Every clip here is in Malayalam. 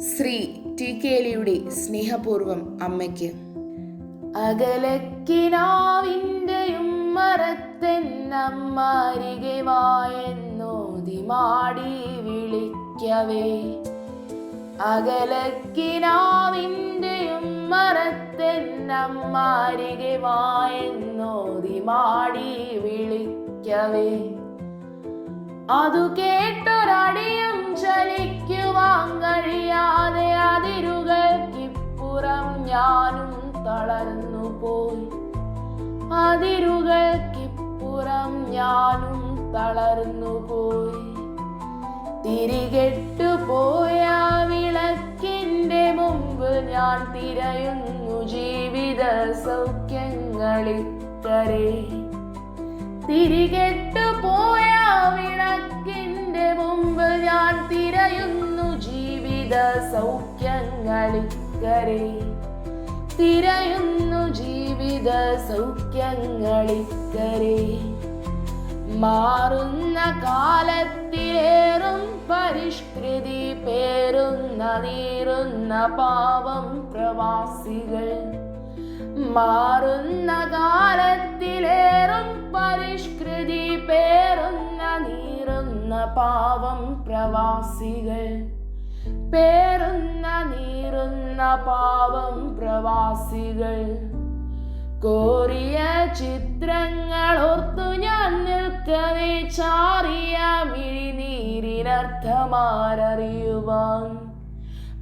ശ്രീ ടി കെ കേലിയുടെ സ്നേഹപൂർവം അമ്മയ്ക്ക്. അകലക്കിനാവിന്റെയും മറത്തെന്നമ്മരികെ വായെന്നോതി മാടി വിളിക്കവേ. അകലക്കിനാവിന്റെയും മറത്തെന്നമ്മരികെ വായെന്നോതി മാടി വിളിക്കവേ. അതു കേട്ടൊരടിയും ചലിക്കുവാൻ കഴിയാതെ അതിരുകൾക്കിപ്പുറം ഞാനും തളർന്നു പോയി. അതിരുകൾക്കിപ്പുറം ഞാനും തളർന്നു പോയി. തിരികെട്ടു പോയ വിളക്കിന്റെ മുമ്പ് ഞാൻ തിരയുന്നു ജീവിത സൗഖ്യങ്ങളിത്തരേ തിരികെട്ടു ജീവിത സൗഖ്യങ്ങളിക്കരെ തിരയുന്നു ജീവിത സൗഖ്യങ്ങളിക്കരെ മാറുന്ന കാലത്തിലേറും പരിഷ്കൃതി പേരുന്ന നീറുന്ന പാവം പ്രവാസികൾ. മാറുന്ന കാലത്തിലേറും പരിഷ്കൃതി പേരുന്ന നീറുന്ന പാവം പ്രവാസികൾ. പേറുന്ന നീറുന്ന പാവം പ്രവാസികൾ. കോറിയ ചിത്രങ്ങൾ ഓർത്തു ഞാൻ നിൽക്കവേ ചാറിയ മിഴിനീരിനർത്ഥമാരറിയുവാൻ.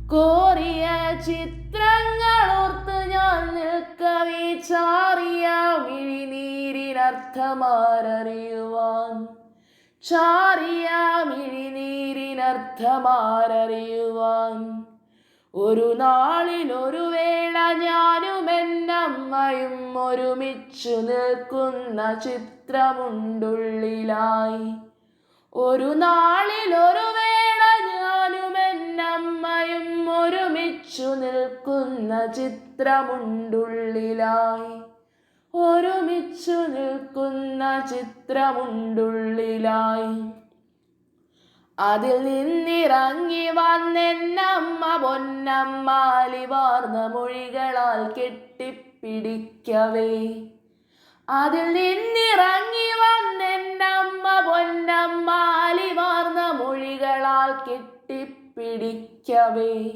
കോറിയ ചിത്രങ്ങൾ ഓർത്തു ഞാൻ നിൽക്കവേ ചാറിയ മിഴിനീരിനർത്ഥമാരറിയുവാൻ. ചാറിയ മിഴിനീരിനർത്ഥമാരറിയുവാൻ ഒരു നാളിൽ ഒരു വേള ഞാനും എന്നമ്മയും ഒരുമിച്ചു നിൽക്കുന്ന ചിത്രമുണ്ടുള്ളിലായി. ഒരു നാളിൽ ഒരു വേള ഞാനും എന്നമ്മയും ഒരുമിച്ചു നിൽക്കുന്ന ചിത്രമുണ്ടുള്ളിലായി. ഒരുമിച്ചു നിൽക്കുന്ന ചിത്രമുണ്ടുള്ളിലായി. അതിൽ നിന്നിറങ്ങി വന്നെന്നമ്മ പൊന്നമ്മാലി വാർന്ന മൊഴികളാൽ കെട്ടിപ്പിടിക്കവേ. അതിൽ നിന്നിറങ്ങി വന്നെന്നമ്മ പൊന്നമ്മാലി വാർന്ന മൊഴികളാൽ കെട്ടിപ്പിടിക്കവേ.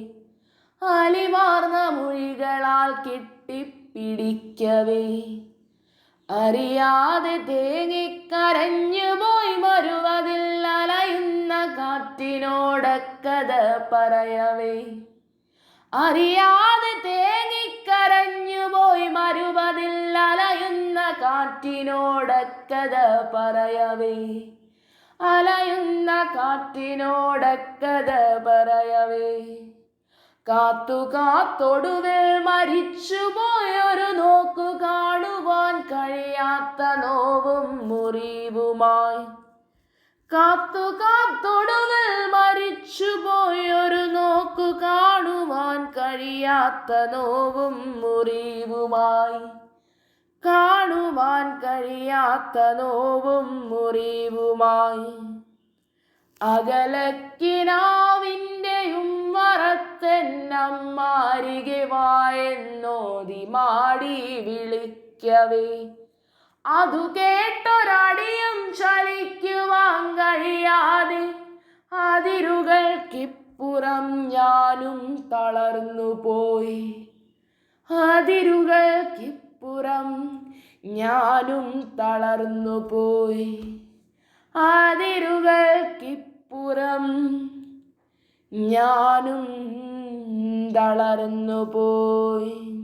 അലിവാർന്ന മൊഴികളാൽ കെട്ടിപ്പിടിക്കവേ. അറിയാതെ തേങ്ങി കരഞ്ഞു പോയി മരുവതിൽ അലയുന്ന കാറ്റിനോടക്കഥ പറയവേ. അറിയാതെ തേങ്ങി കരഞ്ഞു പോയി മരുവതിൽ അലയുന്ന കാറ്റിനോടക്കഥ പറയവേ. അലയുന്ന കാറ്റിനോടക്കഥ പറയവേ. കാത്തു കാത്തൊടുവിൽ മരിച്ചുപോയൊരു നോക്കു കാണുവാൻ കഴിയാത്ത നോവും മുറിവുമായി. കാത്തു കാത്തൊടുവിൽ മരിച്ചുപോയൊരു നോക്കു കാണുവാൻ കഴിയാത്ത നോവും മുറിവുമായി. കാണുവാൻ കഴിയാത്ത നോവും മുറിവുമായി. അകലക്കിനാവിന്റെയും മറത്തെന്നമ്മാരികെ വായെന്നോതി മാടി വിളിക്കവേ. അതു കേട്ടൊരടിയും ചലിക്കുവാൻ കഴിയാതെ അതിരുകൾക്കിപ്പുറം ഞാനും തളർന്നു പോയി. അതിരുകൾക്കിപ്പുറം ഞാനും തളർന്നു പോയി. അതിരുകൾക്കിപ്പുറം ഞാനും തളർന്നു പോയി.